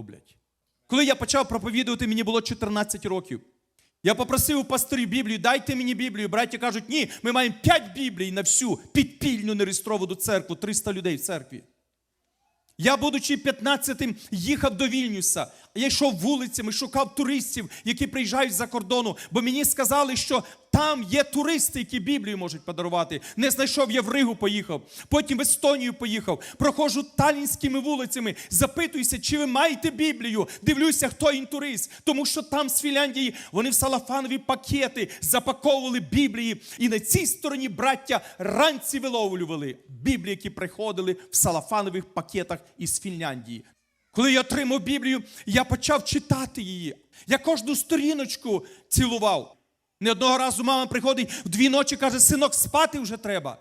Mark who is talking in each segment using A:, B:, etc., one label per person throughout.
A: роблять. Коли я почав проповідувати, мені було 14 років. Я попросив у пасторів Біблію, дайте мені Біблію. Браття кажуть, ні, ми маємо 5 Біблій на всю підпільну нереєстровану церкву, 300 людей в церкві. Я, будучи 15-тим, їхав до Вільнюса. Я йшов вулицями, шукав туристів, які приїжджають з-за кордону, бо мені сказали, що там є туристи, які Біблію можуть подарувати. Не знайшов, я в Ригу поїхав. Потім в Естонію поїхав. Проходжу талінськими вулицями, запитуюся, чи ви маєте Біблію. Дивлюся, хто інтурист. Тому що там з Фінляндії вони в салафанові пакети запаковували Біблії. І на цій стороні браття ранці виловлювали Біблії, які приходили в салафанових пакетах із Фінляндії. Коли я отримав Біблію, я почав читати її. Я кожну сторіночку цілував. Не одного разу мама приходить в дві ночі каже: синок, спати вже треба.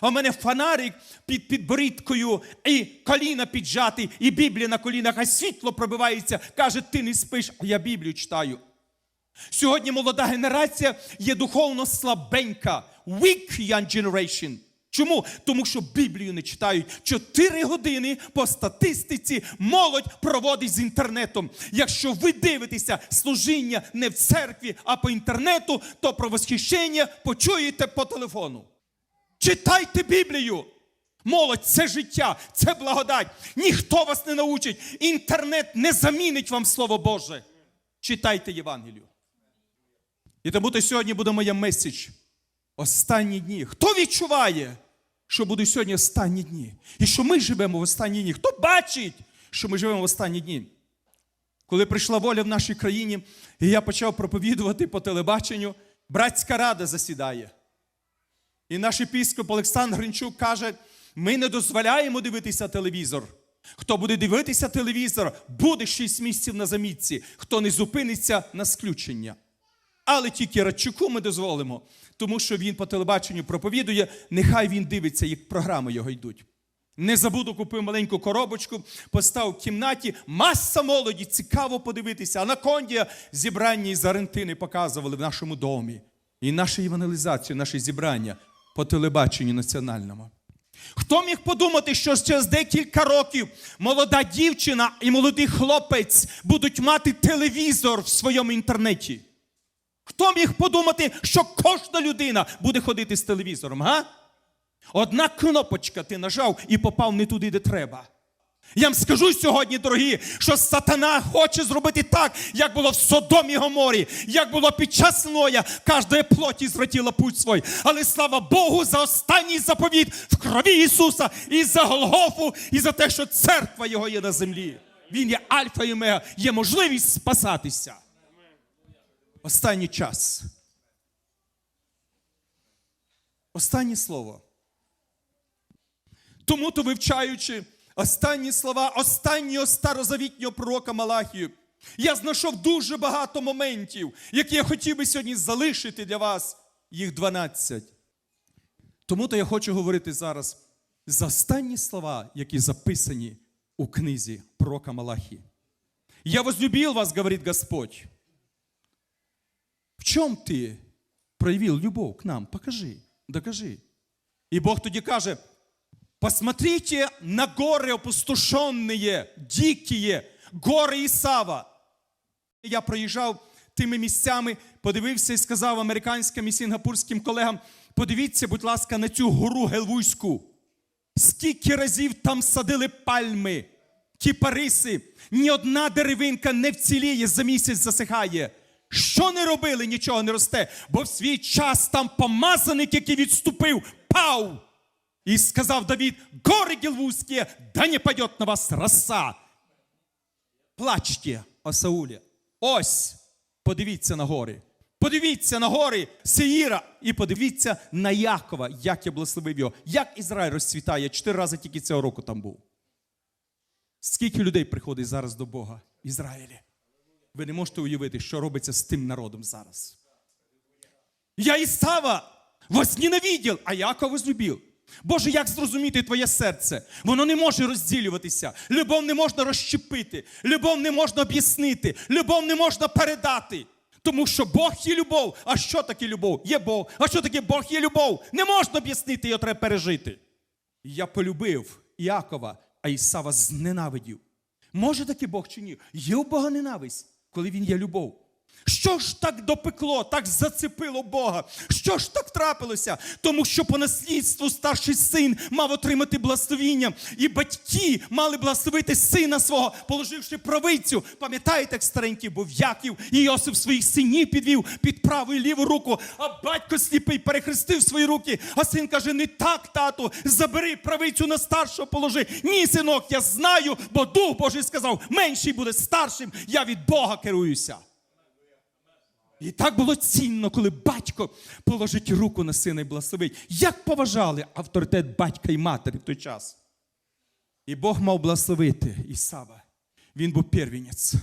A: А в мене фонарик під підборідкою, і коліна піджати, і Біблія на колінах, а світло пробивається. Каже, ти не спиш, а я Біблію читаю. Сьогодні молода генерація є духовно слабенька. Weak young generation. Чому? Тому що Біблію не читають. Чотири години по статистиці молодь проводить з інтернетом. Якщо ви дивитеся служіння не в церкві, а по інтернету, то про восхищення почуєте по телефону. Читайте Біблію. Молодь це життя, це благодать. Ніхто вас не научить. Інтернет не замінить вам Слово Боже. Читайте Євангелію. І тому то сьогодні буде моя меседж. Останні дні. Хто відчуває, що будуть сьогодні останні дні? І що ми живемо в останні дні? Хто бачить, що ми живемо в останні дні? Коли прийшла воля в нашій країні, і я почав проповідувати по телебаченню, братська рада засідає. І наш епіскоп Олександр Гринчук каже: ми не дозволяємо дивитися телевізор. Хто буде дивитися телевізор, буде 6 місяців на замітці. Хто не зупиниться на сключення. Але тільки Радчуку ми дозволимо, тому що він по телебаченню проповідує, нехай він дивиться, як програми його йдуть. Не забуду, купив маленьку коробочку, поставив в кімнаті, маса молоді, цікаво подивитися. Анакондія зібрання із Аргентини показували в нашому домі. І нашу евангелізацію, наше зібрання по телебаченню національному. Хто міг подумати, що через декілька років молода дівчина і молодий хлопець будуть мати телевізор в своєму інтернеті? Хто міг подумати, що кожна людина буде ходити з телевізором, га? Одна кнопочка ти нажав і попав не туди, де треба. Я вам скажу сьогодні, дорогі, що сатана хоче зробити так, як було в Содомі Гоморі, як було під час Ноя, кожної плоті звратіла путь свой. Але слава Богу, за останній заповіт в крові Ісуса і за Голгофу, і за те, що церква Його є на землі. Він є Альфа і Омега, є можливість спасатися. Останній час. Останнє слово. Тому то вивчаючи останні слова останнього старозавітнього пророка Малахію, я знайшов дуже багато моментів, які я хотів би сьогодні залишити для вас. Їх 12. Тому то я хочу говорити зараз за останні слова, які записані у книзі пророка Малахії. Я возлюбил вас, говорит Господь. В чем ты проявил любовь к нам? Покажи, докажи. И Бог тоді каже, посмотрите на горы опустошенные, дикие, гори Ісава. Я проїжджав тими місцями, подивився і сказав американським і сінгапурським колегам, подивіться, будь ласка, на цю гору Гелвуйську. Скільки разів там садили пальми, кіпариси, ні одна деревинка не вціліє, за місяць засихає. Що не робили, нічого не росте, бо в свій час там помазаник, який відступив, пав. І сказав Давід: гори Гілвузькі, да не падет на вас роса. Плачте, о. Ось, подивіться на гори. Подивіться на гори Сеїра і подивіться на Якова, як я благословив його, як Ізраїль розцвітає. Чотири рази тільки цього року там був. Скільки людей приходить зараз до Бога в Ізраїлі? Ви не можете уявити, що робиться з тим народом зараз. Я Ісава возненавидів, а Якова возлюбив. Боже, як зрозуміти твоє серце? Воно не може розділюватися. Любов не можна розщепити, любов не можна об'яснити, любов не можна передати. Тому що Бог є любов. А що таке любов? Є Бог. А що таке Бог є любов? Не можна об'яснити, його треба пережити. Я полюбив Іакова, а Ісава зненавидів. Може таки Бог чи ні? Є у Бога ненависть, коли він є любов. Що ж так допекло, так зацепило Бога? Що ж так трапилося? Тому що по наслідству старший син мав отримати благословіння, і батьки мали благословити сина свого, положивши правицю. Пам'ятаєте, як старенький був Яків і Йосип своїх синів підвів під праву і ліву руку, а батько сліпий перехрестив свої руки. А син каже: не так, тату, забери правицю на старшого положи. Ні, синок, я знаю, бо Дух Божий сказав, менший буде старшим, я від Бога керуюся. І так було цінно, коли батько положить руку на сина і благословить. Як поважали авторитет батька і матері в той час. І Бог мав благословити Ісава. Він був первінець.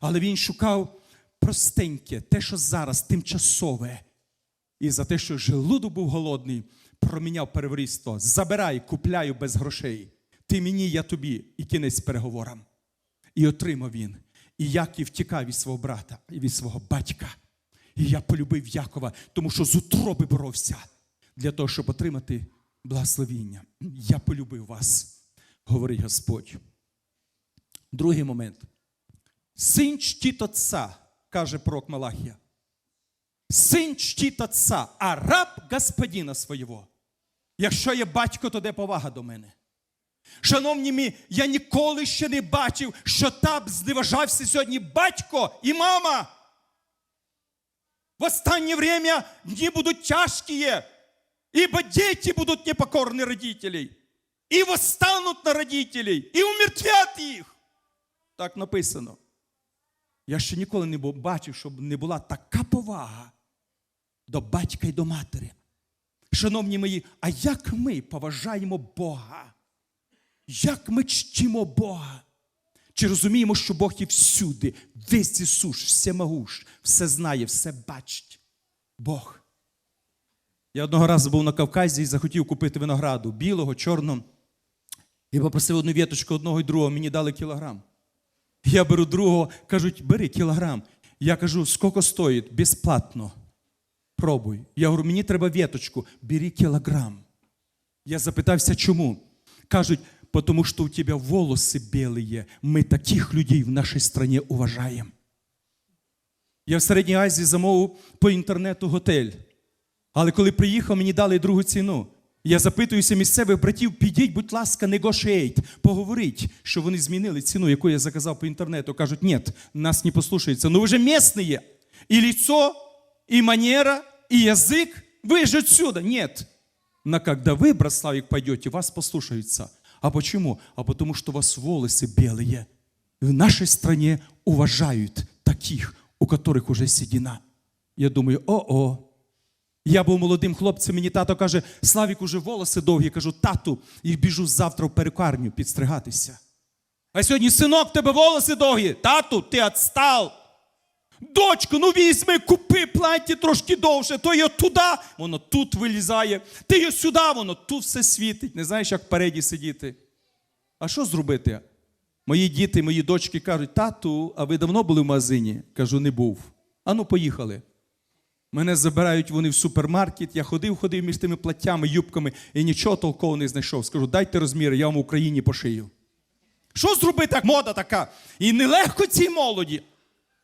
A: Але він шукав простеньке, те, що зараз тимчасове. І за те, що желудок був голодний, проміняв переворіство. Забирай, купляю без грошей. Ти мені, я тобі, і кінець переговорам. І отримав він. І Яків втікав від свого брата і від свого батька. І я полюбив Якова, тому що з утроби боровся для того, щоб отримати благословіння. Я полюбив вас, говорить Господь. Другий момент. Син чтит отца, каже пророк Малахія. Син чтит отца, а раб господина свого. Якщо є батько, то де повага до мене. Шановні мій, я ніколи ще не бачив, що так зневажався сьогодні батько і мама. В останнє время дні будуть тяжкі, ибо дети будуть непокорні родителей. І восстануть на родителей, і умертвят їх. Так написано. Я ще ніколи не бачив, щоб не була така повага до батька і до матері. Шановні мої, а як ми поважаємо Бога? Як ми чтимо Бога? Чи розуміємо, що Бог є всюди, весь Ісус, всемогущ, все знає, все бачить. Бог. Я одного разу був на Кавказі і захотів купити винограду білого, чорного. І попросив одну віточку одного і другого, мені дали кілограм. Я беру другого, кажуть, бери кілограм. Я кажу, скільки стоїть? Безплатно. Пробуй. Я говорю, мені треба віточку, бери кілограм. Я запитався, чому? Кажуть, потому что у тебя волосы белые. Мы таких людей в нашей стране уважаем. Я в Середній Азії замовив по інтернету готель. Але коли приїхав, мені дали другу ціну. Я запитуюся місцевих братів, підіть, будь ласка, negotiate, поговоріть, що вони змінили ціну, яку я заказав по інтернету. Кажуть, ні, нас не послушаються. Ну ви же місцеві. І лицо, і манера, і язик. Ви же отсюда. Нет. Но когда вы, Брославик, пойдете, вас послушаются. А почему? А потому что у вас волосы белые. В нашей стране уважают таких, у которых уже седина. Я думаю, о-о. Я був молодим хлопцем, мені тато каже, Славік, уже волоси довгі. Кажу, тату, і біжу завтра в перукарню підстригатися. А сьогодні, синок, в тебе волоси довгі. Тату, ти відстав. Дочко, ну візьми, купи плаття трошки довше, то його туди, воно тут вилізає, ти його сюди, воно тут все світить. Не знаєш, як впереді сидіти. А що зробити? Мої діти, мої дочки кажуть, тату, а ви давно були в магазині? Кажу, не був. Ану, поїхали. Мене забирають вони в супермаркет, я ходив, ходив між тими платтями, юбками і нічого толкового не знайшов. Скажу, дайте розміри, я вам в Україні пошию. Що зробити, як мода така? І нелегко цій молоді.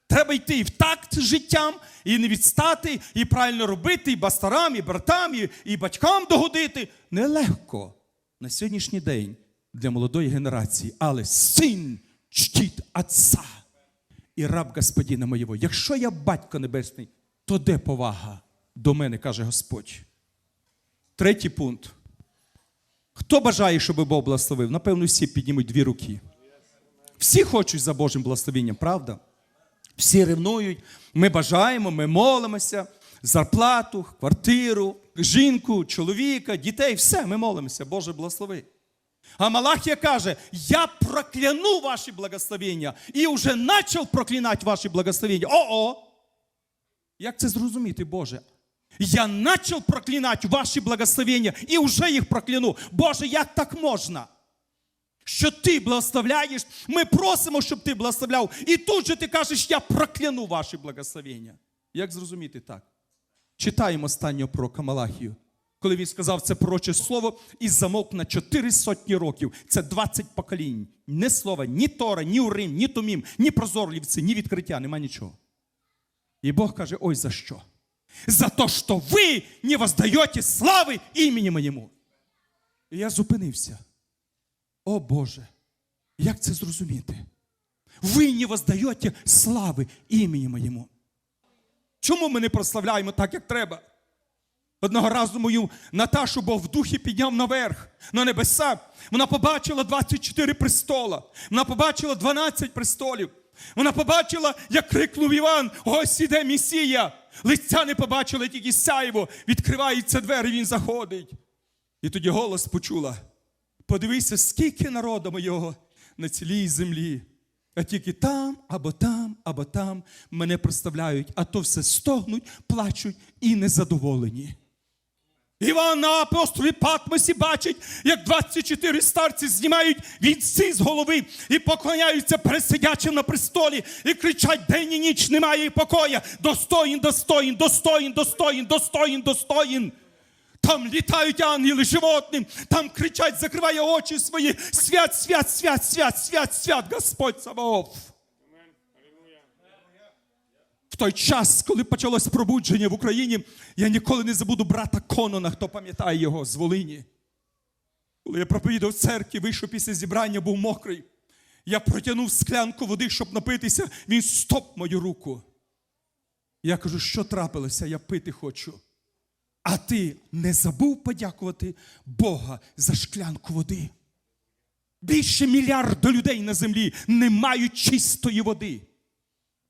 A: Треба йти в такт з життям, і не відстати, і правильно робити, і бастарам, і братам, і, і батькам догодити. Нелегко на сьогоднішній день для молодої генерації, але син чтить отца і раб господина моєго. Якщо я батько небесний, то де повага до мене, каже Господь. Третій пункт. Хто бажає, щоб Бог благословив? Напевно, всі піднімуть дві руки. Всі хочуть за Божим благословенням, правда? Всі ревнують, ми бажаємо, ми молимося, зарплату, квартиру, жінку, чоловіка, дітей, все, ми молимося, Боже благослови. А Малахія каже: Я прокляну ваші благословення і вже почав проклинати ваші благословення. О-о! Як це зрозуміти, Боже? Я почав проклинати ваші благословення і вже їх прокляну. Боже, як так можна? Що ти благословляєш, ми просимо, щоб ти благословляв. І тут же ти кажеш, я прокляну ваші благословення. Як зрозуміти так? Читаємо останнього пророка Малахію, коли він сказав це пророче слово, і замовк на чотири сотні років. Це 20 поколінь. Ні слова, ні Тора, ні Урим, ні Тумім, ні прозорливці, ні відкриття, нема нічого. І Бог каже: ой, за що? За то, що ви не воздаєте слави імені моєму. І я зупинився. О Боже, як це зрозуміти? Ви не воздаєте слави імені моєму. Чому ми не прославляємо так, як треба? Одного разу мою Наташу Бог в духі підняв наверх на небеса. Вона побачила 24 престола. Вона побачила 12 престолів. Вона побачила, як крикнув Іван: ось іде Месія. Лиця не побачила, тільки сяйво. Відкриваються двері, він заходить. І тоді голос почула: подивися, скільки народу моєго на цілій землі. А тільки там, або там, або там мене проставляють, а то все стогнуть, плачуть і незадоволені. Іван на апостолі Патмосі бачить, як 24 старці знімають вінці з голови і поклоняються пересидячим на престолі, і кричать день і ніч немає покоя. Достоїн, достоїн, достоїн, достоїн, достоїн, достоїн. Там літають ангели животним, там кричать, закриває очі свої. Свят, свят, свят, свят, свят, свят, Господь Саваоф. В той час, коли почалось пробудження в Україні, я ніколи не забуду брата Конона, хто пам'ятає його з Волині. Коли я проповідав в церкві, вийшов після зібрання, був мокрий. Я протягнув склянку води, щоб напитися, він стоп мою руку. Я кажу, що трапилося, я пити хочу. А ти не забув подякувати Бога за шклянку води. Більше мільярда людей на землі не мають чистої води.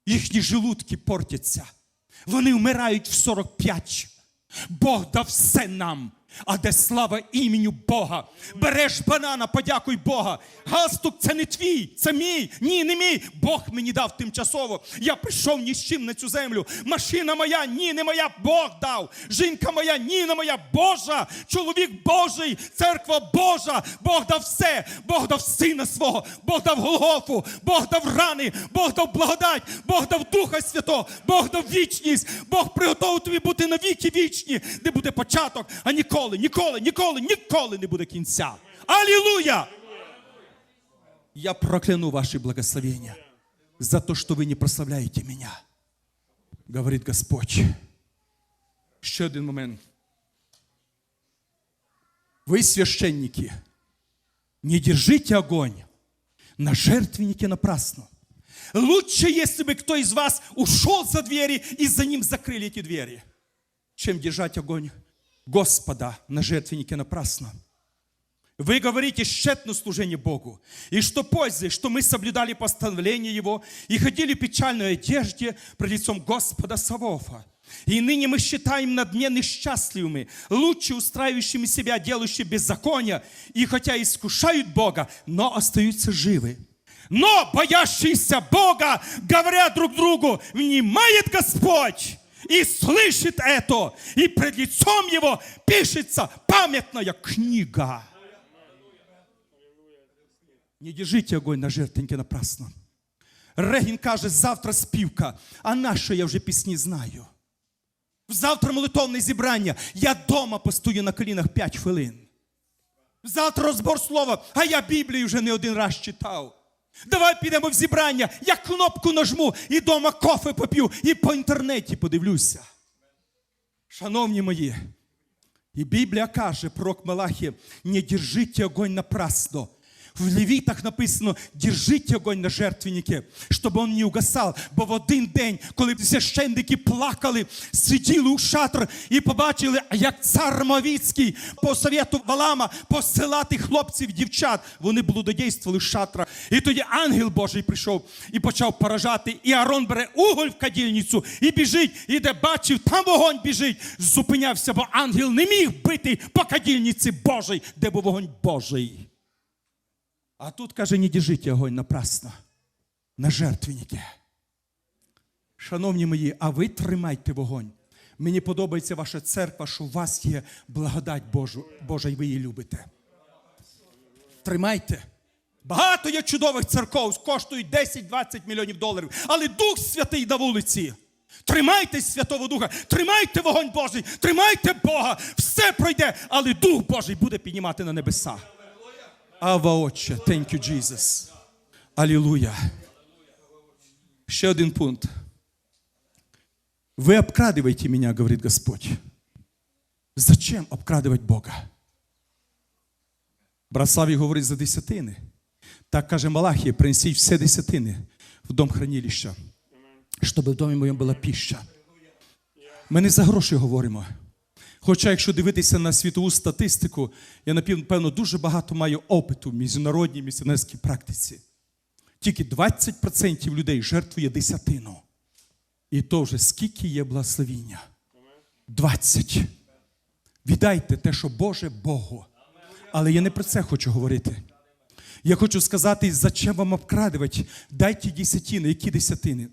A: Їхні желудки портяться. Вони вмирають в 45. Бог дав все нам. А де слава іменю Бога. Береш банана, подякуй Бога. Галстук це не твій, це мій. Ні, не мій. Бог мені дав тимчасово. Я прийшов ні з чим на цю землю. Машина моя, ні, не моя, Бог дав. Жінка моя, ні, не моя, Божа. Чоловік Божий, церква Божа. Бог дав все. Бог дав сина свого, Бог дав Голгофу, Бог дав рани, Бог дав благодать, Бог дав Духа Святого, Бог дав вічність, Бог приготовив тобі бути навіки вічні, де буде початок, а ніколи, ніколи, ніколи, ніколи не буде кінця. Алілуя! Я прокляну ваши благословения за то, что вы не прославляете меня, говорит Господь. Ще один момент. Вы, священники, не держите огонь на жертвеннике напрасно. Лучше, если бы кто из вас ушел за двери и за ним закрыли эти двери, чем держать огонь Господа на жертвеннике напрасно. Вы говорите тщетно служение Богу. И что пользы, что мы соблюдали постановление Его и ходили в печальной одежде пред лицом Господа Савофа. И ныне мы считаем над дне несчастливыми, лучше устраивающими себя, делающими беззаконие, и хотя искушают Бога, но остаются живы. Но боящиеся Бога говорят друг другу, внимает Господь и слышит это, и пред лицом Его пишется памятная книга. Не держите огонь на жертвеннике напрасно. Регін каже, завтра співка, а нащо я вже пісні знаю. Завтра молитовне зібрання. Я дома постою на колінах 5 хвилин. Завтра розбор слова, а я Біблію вже не один раз читав. Давай підемо в зібрання, я кнопку нажму і дома кофе поп'ю, і по інтернеті подивлюся. Шановні мої, і Біблія каже, пророк Малахі, не держите огонь напрасно. В Левітах написано: держіть огонь на жертвеннике, щоб він не угасав. Бо в один день, коли священники плакали, сиділи у шатр і побачили, як цар Мавіцький по совєту Валама посилати хлопців, дівчат, вони блудодійствували з шатра. І тоді ангел Божий прийшов і почав поражати. І Арон бере уголь в кадільницю і біжить, і де бачив, там вогонь біжить. Зупинявся, бо ангел не міг бити по кадільниці Божій, де був вогонь Божий. А тут каже, не держите огонь напрасно на жертвеннике. Шановні мої, а ви тримайте вогонь. Мені подобається ваша церква, що у вас є благодать Божу, Божа, і ви її любите. Тримайте. Багато є чудових церков, коштують 10-20 мільйонів доларів, але Дух Святий на вулиці. Тримайтесь Святого Духа, тримайте вогонь Божий, тримайте Бога, все пройде, але Дух Божий буде піднімати на небеса. Ава Отче, thank you, Jesus. Алілуя. Ще один пункт. Вы обкрадываете меня, говорит Господь. Зачем обкрадывать Бога? Браславі говорить за десятини. Так каже Малахія, принесіть все десятини в дом хранилища, щоб в домі моєму була піща. Ми не за гроші говоримо. Хоча, якщо дивитися на світову статистику, я напевно дуже багато маю опиту в міжнародній місіонерській практиці. Тільки 20% людей жертвує десятину. І то вже скільки є благословіння? 20. Віддайте те, що Боже Богу. Але я не про це хочу говорити. Я хочу сказати, зачем вам обкрадувати? Дайте десятини. Які десятини?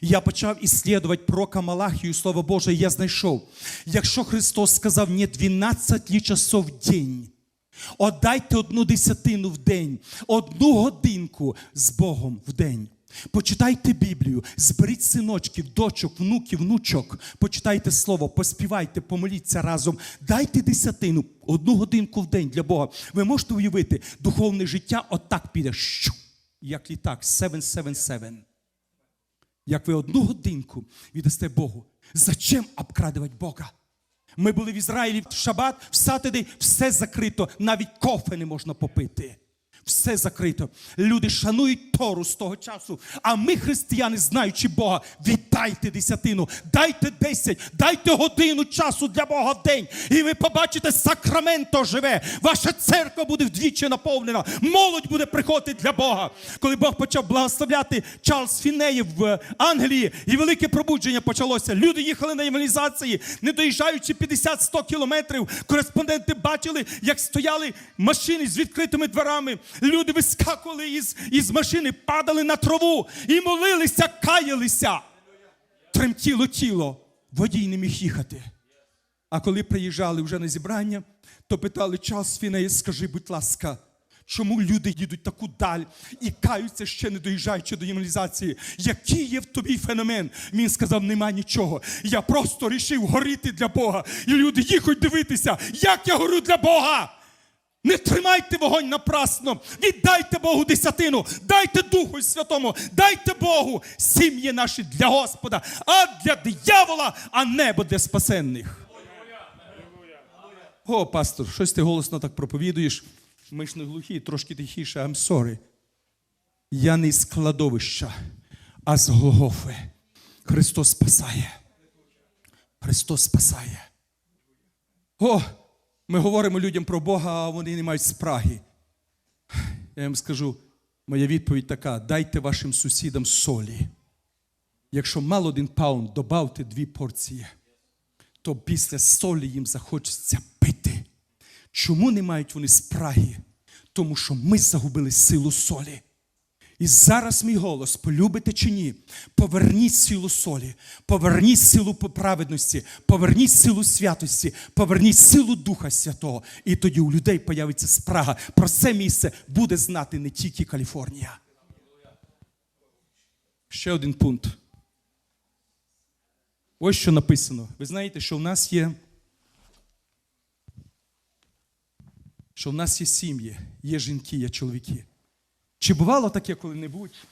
A: Я почав іслідувати пророка Малахію, Слово Боже, я знайшов. Якщо Христос сказав, не 12 лі часов в день, отдайте одну десятину в день, одну годинку з Богом в день. Почитайте Біблію, зберіть синочків, дочок, внуків, внучок, почитайте слово, поспівайте, помоліться разом. Дайте десятину, одну годинку в день для Бога. Ви можете уявити, духовне життя отак піде, як літак, 777. Як ви одну годинку віддасте Богу. Зачем обкрадувати Бога? Ми були в Ізраїлі в шабат, в сатиди, все закрито, навіть кофе не можна попити. Все закрито. Люди шанують Тору з того часу. А ми, християни, знаючи Бога, віддайте десятину, дайте десять, дайте годину часу для Бога в день. І ви побачите, Сакраменто живе. Ваша церква буде вдвічі наповнена. Молодь буде приходити для Бога. Коли Бог почав благословляти Чарльз Фінеї в Англії, і велике пробудження почалося. Люди їхали на евангелізації, не доїжджаючи 50-100 кілометрів. Кореспонденти бачили, як стояли машини з відкритими дверами. Люди вискакували із, із машини, падали на траву і молилися, каялися. Тремтіло тіло, водій не міг їхати. А коли приїжджали вже на зібрання, то питали час Фінеї, скажи, будь ласка, чому люди їдуть таку даль і каються ще не доїжджаючи до євангелізації? Який є в тобі феномен? Він сказав, нема нічого. Я просто рішив горіти для Бога. І люди їхать дивитися, як я горю для Бога. Не тримайте вогонь напрасно, віддайте Богу десятину, дайте Духу Святому, дайте Богу сім'ї наші для Господа, а для диявола, а небо для спасенних. О, пастор, щось ти голосно так проповідуєш. Ми ж не глухі, трошки тихіше, I'm sorry. Я не з кладовища, а з Голгофи. Христос спасає. Христос спасає. О, ми говоримо людям про Бога, а вони не мають спраги. Я їм скажу, моя відповідь така: дайте вашим сусідам солі. Якщо мало один паунд, добавте дві порції, то після солі їм захочеться пити. Чому не мають вони спраги? Тому що ми загубили силу солі. І зараз мій голос, полюбите чи ні, поверніть силу солі, поверніть силу праведності, поверніть силу святості, поверніть силу Духа Святого. І тоді у людей появиться спрага. Про це місце буде знати не тільки Каліфорнія. Ще один пункт. Ось що написано. Ви знаєте, що в нас є. Що в нас є сім'ї, є жінки, є чоловіки. Чи бувало таке коли-небудь,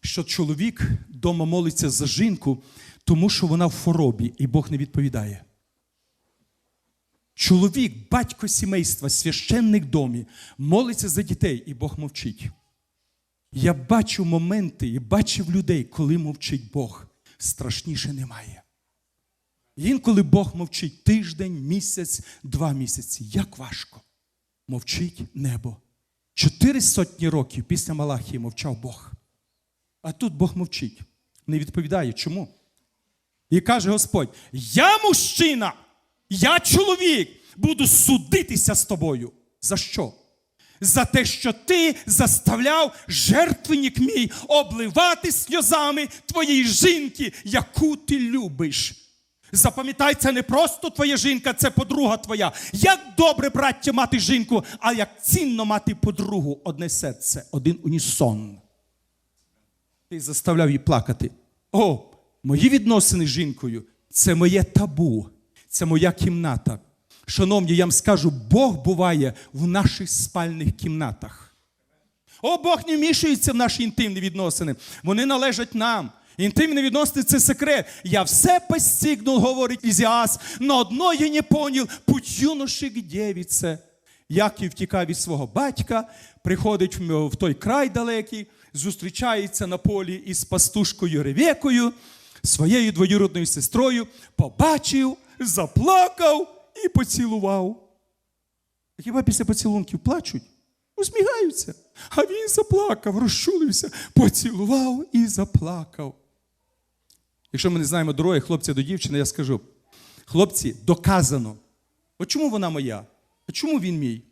A: що чоловік вдома молиться за жінку, тому що вона в хворобі, і Бог не відповідає? Чоловік, батько сімейства, священник домі, молиться за дітей, і Бог мовчить. Я бачу моменти і бачив людей, коли мовчить Бог. Страшніше немає. Інколи Бог мовчить тиждень, місяць, два місяці. Як важко. Мовчить небо. Чотири сотні років після Малахії мовчав Бог. А тут Бог мовчить, не відповідає. Чому? І каже Господь: Я мужчина, я чоловік, буду судитися з тобою. За що? За те, що ти заставляв жертвенник мій обливати сльозами твоєї жінки, яку ти любиш. Запам'ятай, це не просто твоя жінка, це подруга твоя. Як добре, браття, мати жінку, а як цінно мати подругу, одне серце, один унісон. Ти заставляв її плакати. О, мої відносини з жінкою це моє табу, це моя кімната. Шановні, я вам скажу, Бог буває в наших спальних кімнатах. О, Бог не вмішується в наші інтимні відносини. Вони належать нам. Інтимні відносини це секрет. Я все постигнув, говорить Ізіас, но одно я не понял, путь юноші к девіце. Яків втікав від свого батька, приходить в той край далекий, зустрічається на полі із пастушкою Ревекою, своєю двоюродною сестрою, побачив, заплакав і поцілував. Хіба після поцілунків плачуть? Усміхаються. А він заплакав, розчулився, поцілував і заплакав. Якщо ми не знаємо дороги хлопця до дівчини, я скажу: хлопці, доказано. От чому вона моя? А чому він мій?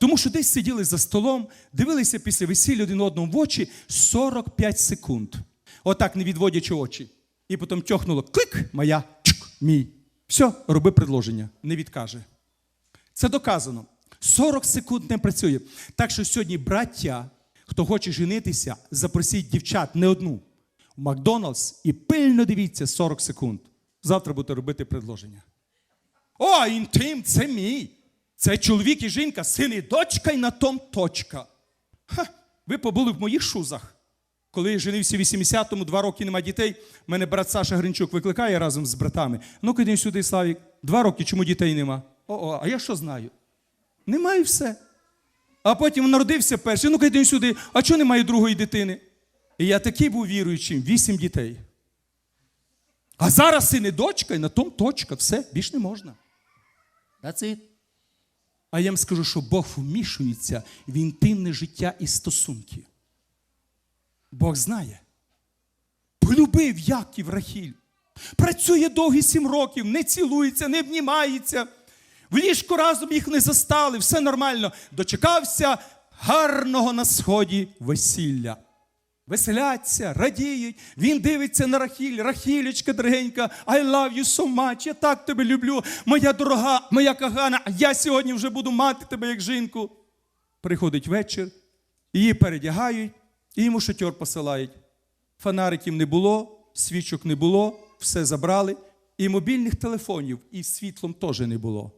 A: Тому що десь сиділи за столом, дивилися після весілля один одному в очі 45 секунд. Отак, не відводячи очі. І потім тьохнуло клик, моя, чук, мій. Все, роби предложення, не відкаже. Це доказано. 40 секунд не працює. Так що сьогодні, браття, хто хоче женитися, запросіть дівчат не одну Макдоналдс і пильно дивіться 40 секунд. Завтра будете робити предложення. О, інтим, це мій. Це чоловік і жінка, син і дочка, і на том точка. Ха, ви побули в моїх шузах. Коли я женився в 80-му, два роки нема дітей, мене брат Саша Гринчук викликає разом з братами. Ну-ка йди сюди, Славік. Два роки, чому дітей нема? О, а я що знаю? Немає все. А потім народився перший. Ну-ка йди сюди, а чого немає другої дитини? І я такий був віруючим, вісім дітей. А зараз син і дочка, і на том точка, все, більш не можна. That's it. А я вам скажу, що Бог вмішується в інтимне життя і стосунки. Бог знає. Полюбив Яків Рахіль. Працює довгі сім років, не цілується, не обнімається. В ліжку разом їх не застали, все нормально. Дочекався гарного на сході весілля. Веселяться, радіють. Він дивиться на Рахіль. Рахілечка дорогенька, I love you so much, я так тебе люблю, моя дорога, моя кагана, я сьогодні вже буду мати тебе як жінку. Приходить вечір, її передягають, і йому шатьор посилають. Фонариків не було, свічок не було, все забрали, і мобільних телефонів, і світлом теж не було.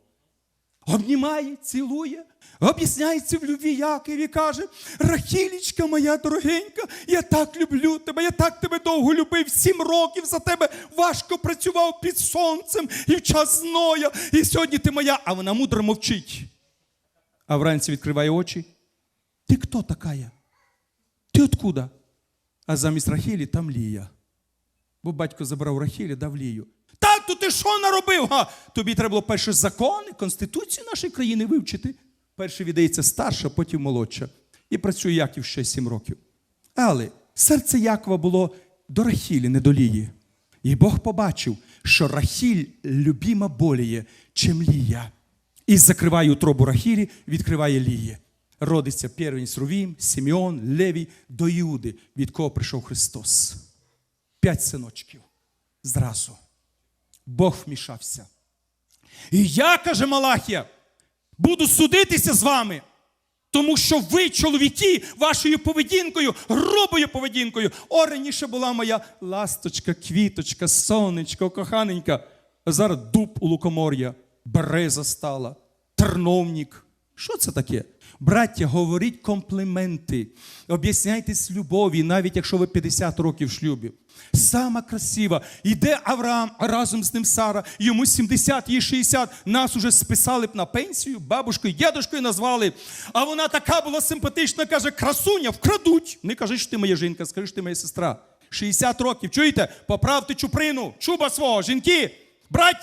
A: Обнімає, цілує, об'ясняється в любві Якові, каже: Рахілічка моя дорогенька, я так люблю тебе, я так тебе довго любив, сім років за тебе важко працював під сонцем і в час зноя, і сьогодні ти моя, а вона мудро мовчить. А вранці відкриває очі. Ти хто такая? Ти откуда? А замість Рахілі там Лія. Бо батько забрав Рахілі, дав Лію. Тату, ти що наробив? Га? Тобі треба було перше закони, Конституцію нашої країни вивчити. Перше віддається старша, потім молодша. І працює Яків ще сім років. Але серце Якова було до Рахілі, не до Лії. І Бог побачив, що Рахіль любима боліє, чим Лія. І закриває утробу Рахілі, відкриває Лії. Родиться первенець Рувім, Сімеон, Левій до Іуди, від кого прийшов Христос. П'ять синочків. Зразу. Бог вмішався. І я, каже Малахія, буду судитися з вами, тому що ви, чоловіки, вашою поведінкою, грубою поведінкою. О, раніше була моя ласточка, квіточка, сонечко, коханенька. А зараз дуб у лукомор'я, береза стала, терновник. Що це таке? Браття, говоріть компліменти, об'ясняйтесь любові, навіть якщо ви 50 років в шлюбі. Сама красива. Іде Авраам, разом з ним Сара. Йому 70, їй 60. Нас уже списали б на пенсію, бабушкою, дідушкою назвали. А вона така була симпатична, каже: красуня, вкрадуть. Не кажи, що ти моя жінка, скажи, що ти моя сестра. 60 років. Чуєте? Поправте чуприну, чуба свого, жінки, браття.